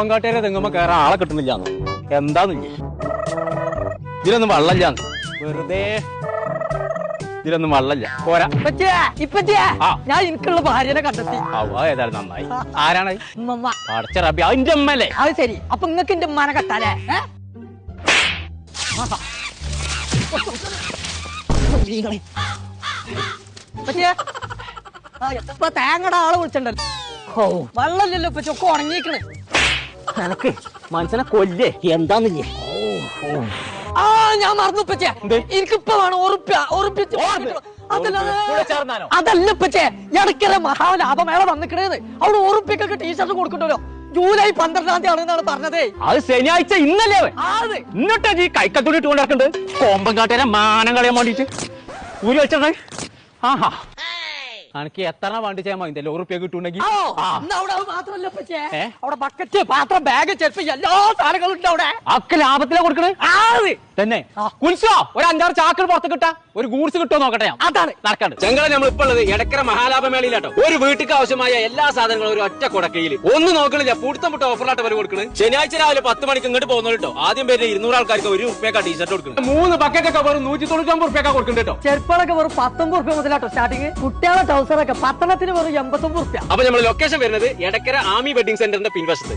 കോമ്പങ്കാട്ടേരെ തെങ്ങുമ്പോ കയറാൻ ആളെ കിട്ടുന്നില്ല എന്താന്ന് ഇതിലൊന്നും വള്ളല്ല വെറുതെ. ഇതിലൊന്നും വള്ളല്ല പോരാ. ഞാൻ എനിക്കുള്ള ഭാര്യനെ കണ്ടെത്തി. ഏതായാലും നന്നായി. ആരാണ്. പടച്ച റബി അതിന്റെ അമ്മല്ലേ അത് ശരി. അപ്പൊ നിങ്ങക്ക് എന്റെ ഉമ്മാനെ കത്താലേ ഇപ്പൊ തേങ്ങയുടെ ആളെ വിളിച്ചിട്ടുണ്ടല്ലോ വെള്ളമില്ലല്ലോ ഇപ്പൊ ചൊക്കെ ഉണങ്ങിക്കണ് എനക്ക് മനസ്സിനെ കൊല്ലേ. എന്താന്നില്ലേ ആ ഞാൻ മറന്നു ഇപ്പച്ചേ എന്ത്? എനിക്കിപ്പോ വേണം ഉറുപ്പ്യ ഉറുപ്പ്യ? അതല്ല ഇപ്പച്ചേ ഇടയ്ക്കല മഹാലാഭമേള വന്നിക്കണേന്ന്. അവിടെ ഉറുപ്പിക്കൊക്കെ ടീഷർട്ട് കൊടുക്കണ്ടല്ലോ. ജൂലൈ പന്ത്രണ്ടാം തീയതി ആണെന്നാണ് പറഞ്ഞതേ. അത് ശനിയാഴ്ച ഇന്നല്ലേ എന്നിട്ടാ ഈ കൈക്കത്തോടി ഇട്ട് കൊണ്ടിറക്കുന്നുണ്ട് കോമ്പം കാട്ടേരെ മാനം കളയാൻ വേണ്ടിട്ട് ഊരി വെച്ചേ ആഹാ. എനിക്ക് എത്ര വണ്ടി ചെയ്യാൻ മതി? ഉറുപ്പ്യ കിട്ടുണ്ടെങ്കിൽ അവിടെ? ബക്കറ്റ് പാത്രം ബാഗ് ചെരുപ്പ് എല്ലാ സാധനങ്ങളും ഉണ്ട് അവിടെ. അക്ക് ലാഭത്തിലാ കൊടുക്കണേ. തന്നെ. കുൽസോ ഒരു അഞ്ചാറ് ചാക്കൾ പുറത്ത് കിട്ടാ ഒരു ഗൂഡ്സ് കിട്ടുമോ നോക്കട്ടെ ഞാൻ. അതാണ്. നടക്കാണ്ട്. ചെങ്കള നമ്മൾ ഇപ്പോൾ ഉള്ളത് എടക്കര മഹാലാഭമേളയിലാട്ടോ. ഒരു വീട്ടിക്ക് ആവശ്യമായ എല്ലാ സാധനങ്ങളും ഒരു ഒറ്റ കുടക്കയിൽ ഒന്ന് നോക്കണില്ല. പുട്ട ഓഫറിലാട്ട് വരെ കൊടുക്കുന്നത് ശനിയാഴ്ച രാവിലെ പത്ത് മണിക്ക് ഇങ്ങോട്ട് പോകുന്നു കേട്ടോ ആദ്യം പേര് ഇരുന്നൂറ് ആൾക്കാർക്ക് ഒരു ഉറുപ്പ്യക്ക ടീഷർട്ട് കൊടുക്കുന്നത് മൂന്ന് ബക്കറ്റൊക്കെ വെറും നൂറ്റി തൊണ്ണൂറ്റൊമ്പത് ഉറുപ്പ്യക്ക കൊടുക്കുന്നുണ്ട് കേട്ടോ ചെരുപ്പുകളൊക്കെ വെറും പത്തൊമ്പത് റുപ്യ മുതലാട്ടോ സ്റ്റാർട്ടിങ്. കുട്ടികളെ ട്രൗസറൊക്കെ പത്തനത്തിന് വെറും എൺപത്തൊമ്പത് റുപ്യ അപ്പൊ നമ്മൾ ലൊക്കേഷൻ വരുന്നത് എടക്കര ആമി വെഡിങ് സെന്ററിന്റെ പിൻവശത്ത്.